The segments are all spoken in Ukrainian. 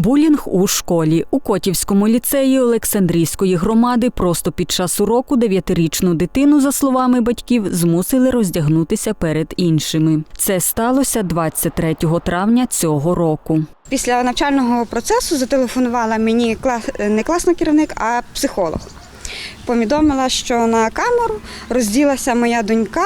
Булінг у школі у Котівському ліцеї Олександрійської громади просто під час уроку дев'ятирічну дитину, за словами батьків, змусили роздягнутися перед іншими. Це сталося 23 травня цього року. Після навчального процесу зателефонувала мені кла- не класний керівник, а психолог. Повідомила, що на камеру розділася моя донька.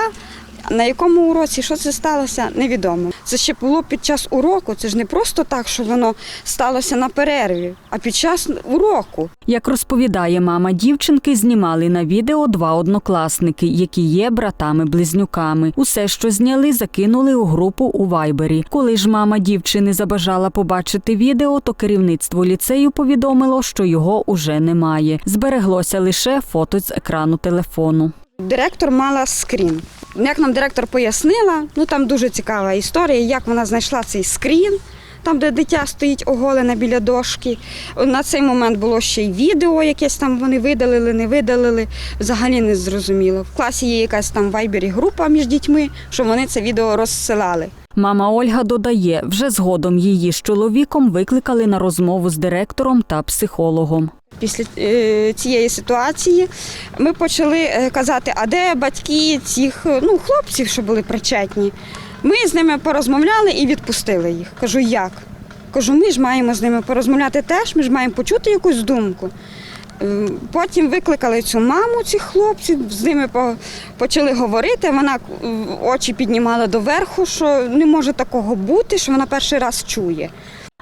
На якому уроці що це сталося, невідомо. Це ще було під час уроку. Це ж не просто так, що воно сталося на перерві, а під час уроку. Як розповідає мама дівчинки, знімали на відео два однокласники, які є братами-близнюками. Усе, що зняли, закинули у групу у Вайбері. Коли ж мама дівчини забажала побачити відео, то керівництво ліцею повідомило, що його уже немає. Збереглося лише фото з екрану телефону. Директор мала скрін. Як нам директор пояснила, ну там дуже цікава історія, як вона знайшла цей скрін, там, де дитя стоїть оголене біля дошки. На цей момент було ще й відео, якесь там вони видалили, не видалили. Взагалі не зрозуміло. В класі є якась там вайбері група між дітьми, що вони це відео розсилали. Мама Ольга додає, вже згодом її з чоловіком викликали на розмову з директором та психологом. Після е, цієї ситуації ми почали е, казати, а де батьки цих е, ну, хлопців, що були причетні. Ми з ними порозмовляли і відпустили їх. Кажу, як? Кажу, ми ж маємо з ними порозмовляти теж, ми ж маємо почути якусь думку. Е, Потім викликали цю маму цих хлопців, з ними почали говорити. Вона е, очі піднімала доверху, що не може такого бути, що вона перший раз чує.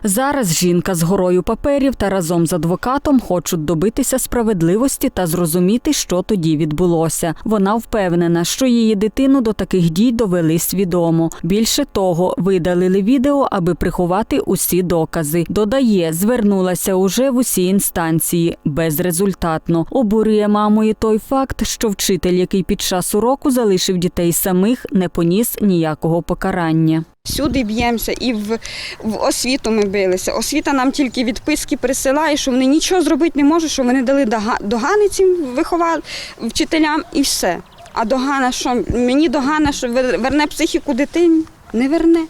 Зараз жінка з горою паперів та разом з адвокатом хочуть добитися справедливості та зрозуміти, що тоді відбулося. Вона впевнена, що її дитину до таких дій довели свідомо. Більше того, видалили відео, аби приховати усі докази. Додає, звернулася уже в усі інстанції безрезультатно. Обурює мамою той факт, що вчитель, який під час уроку залишив дітей самих, не поніс ніякого покарання. Всюди б'ємося, і в, в освіту ми билися. Освіта нам тільки відписки присилає, що вони нічого зробити не можуть, що вони дали дога- догани цим виховал, вчителям і все. А догана, що мені догана, що вер- верне психіку дитині, не верне.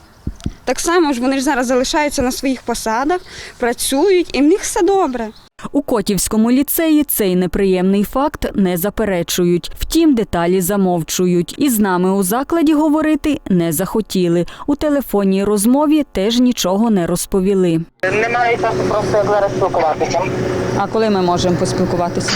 Так само ж вони ж зараз залишаються на своїх посадах, працюють, і в них все добре. У Котівському ліцеї цей неприємний факт не заперечують. Втім, деталі замовчують. І з нами у закладі говорити не захотіли. У телефонній розмові теж нічого не розповіли. Немає часу просто зараз спілкуватися. А коли ми можемо поспілкуватися?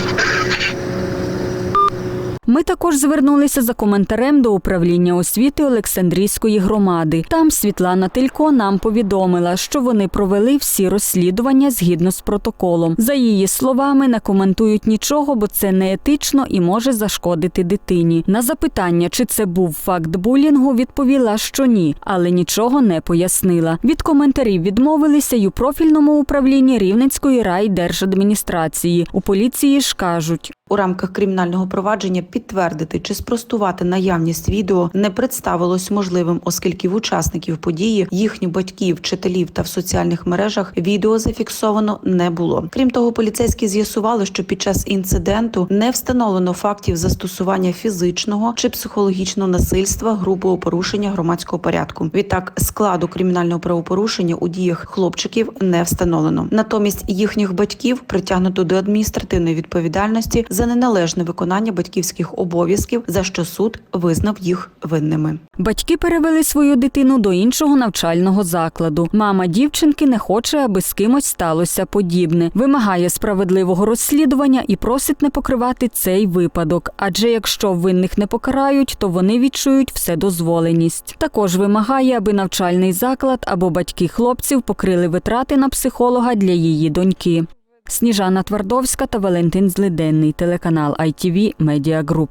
Ми також звернулися за коментарем до управління освіти Олександрійської громади. Там Світлана Тилько нам повідомила, що вони провели всі розслідування згідно з протоколом. За її словами, не коментують нічого, бо це неетично і може зашкодити дитині. На запитання, чи це був факт булінгу, відповіла, що ні, але нічого не пояснила. Від коментарів відмовилися й у профільному управлінні Рівненської райдержадміністрації. У поліції ж кажуть. У рамках кримінального провадження підтвердити чи спростувати наявність відео не представилось можливим, оскільки в учасників події, їхніх батьків, вчителів та в соціальних мережах відео зафіксовано не було. Крім того, поліцейські з'ясували, що під час інциденту не встановлено фактів застосування фізичного чи психологічного насильства, грубого порушення громадського порядку. Відтак складу кримінального правопорушення у діях хлопчиків не встановлено. Натомість їхніх батьків притягнуто до адміністративної відповідальності за неналежне виконання батьківських обов'язків, за що суд визнав їх винними. Батьки перевели свою дитину до іншого навчального закладу. Мама дівчинки не хоче, аби з кимось сталося подібне. Вимагає справедливого розслідування і просить не покривати цей випадок. Адже якщо винних не покарають, то вони відчують вседозволеність. Також вимагає, аби навчальний заклад або батьки хлопців покрили витрати на психолога для її доньки. Сніжана Твардовська та Валентин Злиденний, телеканал ITV Media Group.